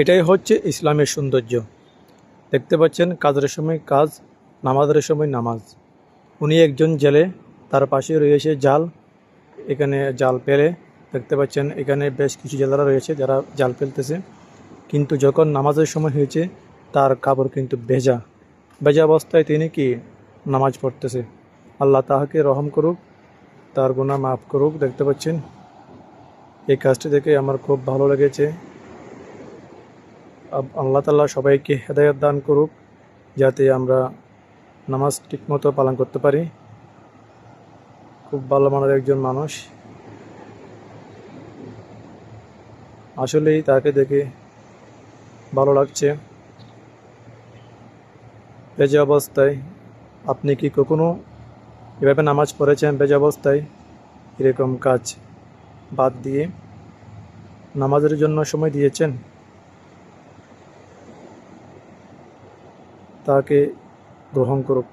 এটাই হচ্ছে ইসলামের সৌন্দর্য। দেখতে পাচ্ছেন, কাজের সময় কাজ, নামাজের সময় নামাজ। উনি একজন জেলে, তার পাশে রয়েছে জাল, এখানে জাল পেলে দেখতে পাচ্ছেন, এখানে বেশ কিছু জেলারা রয়েছে যারা জাল ফেলতেছে। কিন্তু যখন নামাজের সময় হয়েছে, তার কাপড় কিন্তু ভেজা। ভেজা অবস্থায় তিনি কি? নামাজ পড়তেছে। আল্লাহ তাহাকে রহম করুক, তার গুণা মাফ করুক। দেখতে পাচ্ছেন, এই কাজটি দেখে আমার খুব ভালো লেগেছে। আল্লাহ তাল্লাহ সবাইকে হেদায়ত দান করুক, যাতে আমরা নামাজ ঠিকমতো পালন করতে পারি। খুব ভালো মানের একজন মানুষ। আসলেই তাকে দেখে ভালো লাগছে। বেজে অবস্থায় আপনি কি কখনো এভাবে নামাজ পড়েছেন? বেজে অবস্থায় এরকম কাজ বাদ দিয়ে নামাজের জন্য সময় দিয়েছেন? তাকে গ্রহণ করুক।